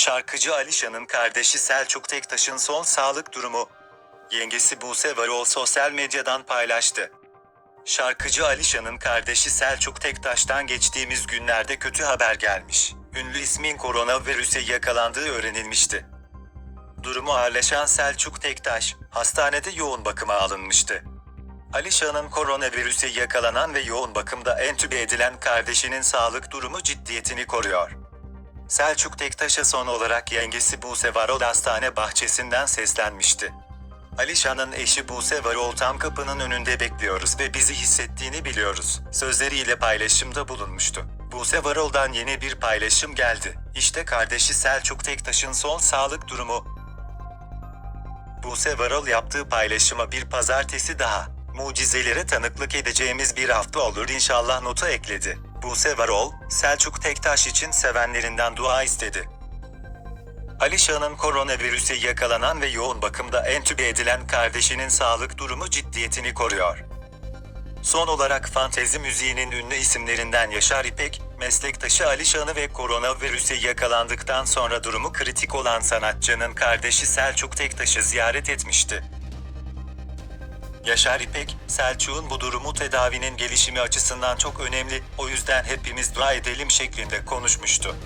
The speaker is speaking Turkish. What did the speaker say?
Şarkıcı Alişan'ın kardeşi Selçuk Tektaş'ın son sağlık durumu. Yengesi Buse Varol sosyal medyadan paylaştı. Şarkıcı Alişan'ın kardeşi Selçuk Tektaş'tan geçtiğimiz günlerde kötü haber gelmiş. Ünlü ismin koronavirüse yakalandığı öğrenilmişti. Durumu ağırlaşan Selçuk Tektaş, hastanede yoğun bakıma alınmıştı. Alişan'ın koronavirüse yakalanan ve yoğun bakımda entübe edilen kardeşinin sağlık durumu ciddiyetini koruyor. Selçuk Tektaş'a son olarak yengesi Buse Varol hastane bahçesinden seslenmişti. Alişan'ın eşi Buse Varol tam kapının önünde bekliyoruz ve bizi hissettiğini biliyoruz. Sözleriyle paylaşımda bulunmuştu. Buse Varol'dan yeni bir paylaşım geldi. İşte kardeşi Selçuk Tektaş'ın son sağlık durumu. Buse Varol yaptığı paylaşıma bir pazartesi daha. Mucizelere tanıklık edeceğimiz bir hafta olur inşallah notu ekledi. Buse Varol, Selçuk Tektaş için sevenlerinden dua istedi. Alişan'ın koronavirüse yakalanan ve yoğun bakımda entübe edilen kardeşinin sağlık durumu ciddiyetini koruyor. Son olarak fantezi müziğinin ünlü isimlerinden Yaşar İpek, meslektaşı Alişan'ı ve koronavirüse yakalandıktan sonra durumu kritik olan sanatçının kardeşi Selçuk Tektaş'ı ziyaret etmişti. Yaşar İpek, Selçuk'un bu durumu tedavinin gelişimi açısından çok önemli, o yüzden hepimiz dua edelim şeklinde konuşmuştu.